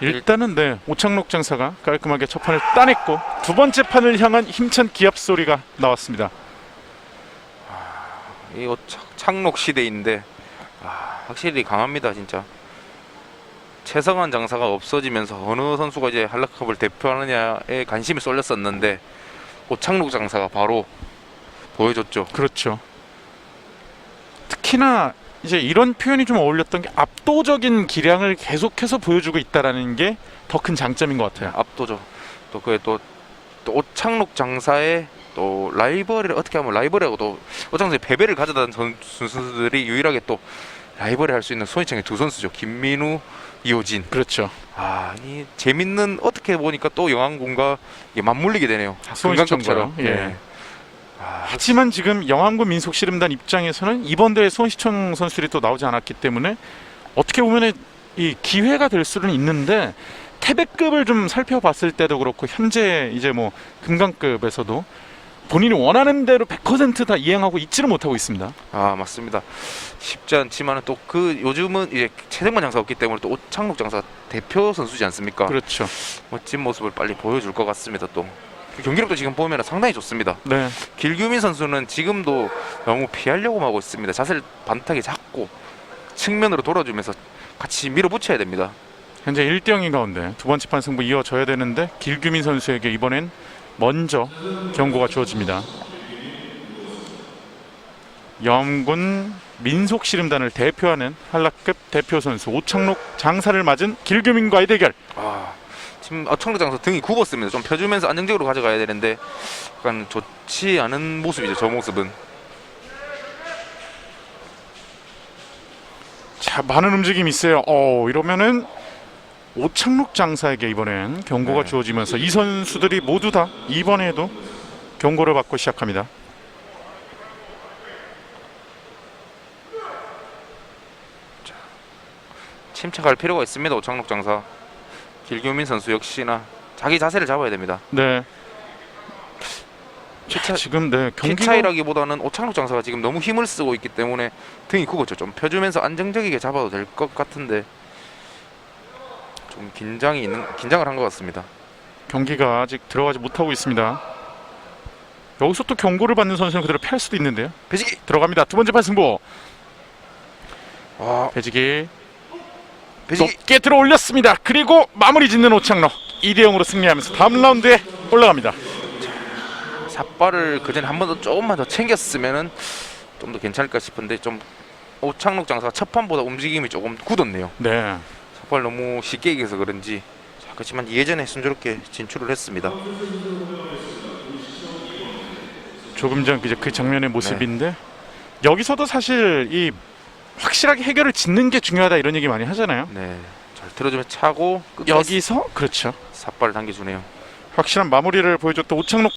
일단은 네 오창록 장사가 깔끔하게 첫 판을 따냈고 두 번째 판을 향한 힘찬 기합 소리가 나왔습니다. 이거 착- 창록 시대인데 아, 확실히 강합니다 진짜. 최성환 장사가 없어지면서 어느 선수가 이제 한라컵을 대표하느냐에 관심이 쏠렸었는데 오창록 장사가 바로 보여줬죠. 그렇죠. 특히나 이제 이런 표현이 좀 어울렸던 게 압도적인 기량을 계속해서 보여주고 있다라는 게 더 큰 장점인 것 같아요. 압도죠. 또 그에 또, 또 오창록 장사의 또 라이벌을 어떻게 하면 라이벌하고 또 오창록의 패배를 가져다 선 선수들이 유일하게 또 라이벌을 할수 있는 손이창의 두 선수죠. 김민우, 이호진. 그렇죠. 아, 이 재밌는 어떻게 보니까 또 영항군과 이게 맞물리게 되네요. 금강급처럼. 예. 하지만 지금 영암군 민속씨름단 입장에서는 이번 대회 손시청 선수들이 또 나오지 않았기 때문에 어떻게 보면 이 기회가 될 수는 있는데 태백급을 좀 살펴봤을 때도 그렇고 현재 이제 뭐 금강급에서도 본인이 원하는 대로 100%다 이행하고 있지를 못하고 있습니다. 아 맞습니다. 쉽지 않지만은 또그 요즘은 이제 최정만 장사 없기 때문에 또 오창록 장사 대표 선수지 않습니까? 그렇죠. 멋진 모습을 빨리 보여줄 것 같습니다. 또그 경기력도 지금 보면 상당히 좋습니다. 네. 길규민 선수는 지금도 너무 피하려고 하고 있습니다. 자세를 반타게 잡고 측면으로 돌아주면서 같이 밀어붙여야 됩니다. 현재 1대 0인 가운데 두 번째 판 승부 이어져야 되는데 길규민 선수에게 이번엔 먼저 경고가 주어집니다. 영군 민속 씨름단을 대표하는 한라급 대표 선수 오창록 장사를 맞은 길규민과의 대결. 아 지금 오창록 장사 등이 굽었습니다. 좀 펴주면서 안정적으로 가져가야 되는데 약간 좋지 않은 모습이죠. 저 모습은. 자 많은 움직임이 있어요. 어 이러면은 오창록 장사에게 이번엔 경고가 네. 주어지면서 이 선수들이 모두 다 이번에도 경고를 받고 시작합니다. 침착할 필요가 있습니다. 오창록 장사. 길규민 선수 역시나 자기 자세를 잡아야 됩니다. 네. 차- 자, 지금 네 키 경기가 차이라기보다는 오창록 장사가 지금 너무 힘을 쓰고 있기 때문에 등이 굽었죠. 좀 펴주면서 안정적이게 잡아도 될 것 같은데 좀 긴장이 있는 긴장을 한 것 같습니다. 경기가 아직 들어가지 못하고 있습니다. 여기서 또 경고를 받는 선수는 그대로 패할 수도 있는데요. 배지기. 들어갑니다. 두 번째 판 승부. 아 배지기 배지기. 높게 들어 올렸습니다. 그리고 마무리 짓는 오창록 2대 0으로 승리하면서 다음 라운드에 올라갑니다. 삿발을 그전에 한 번 더 조금만 더 챙겼으면은 좀 더 괜찮을까 싶은데 좀 오창록 장사가 첫 판보다 움직임이 조금 굳었네요. 네. 삿발 너무 쉽게 이겨서 그런지 자, 그렇지만 예전에 순조롭게 진출을 했습니다. 조금 전 그 장면의 모습인데 여기서도 사실 이 확실하게 해결을 짓는 게 중요하다 이런 얘기 많이 하잖아요. 네, 잘 들어주면 차고 끝까지 여기서 그렇죠. 삿발을 당겨주네요. 확실한 마무리를 보여줬던 오창록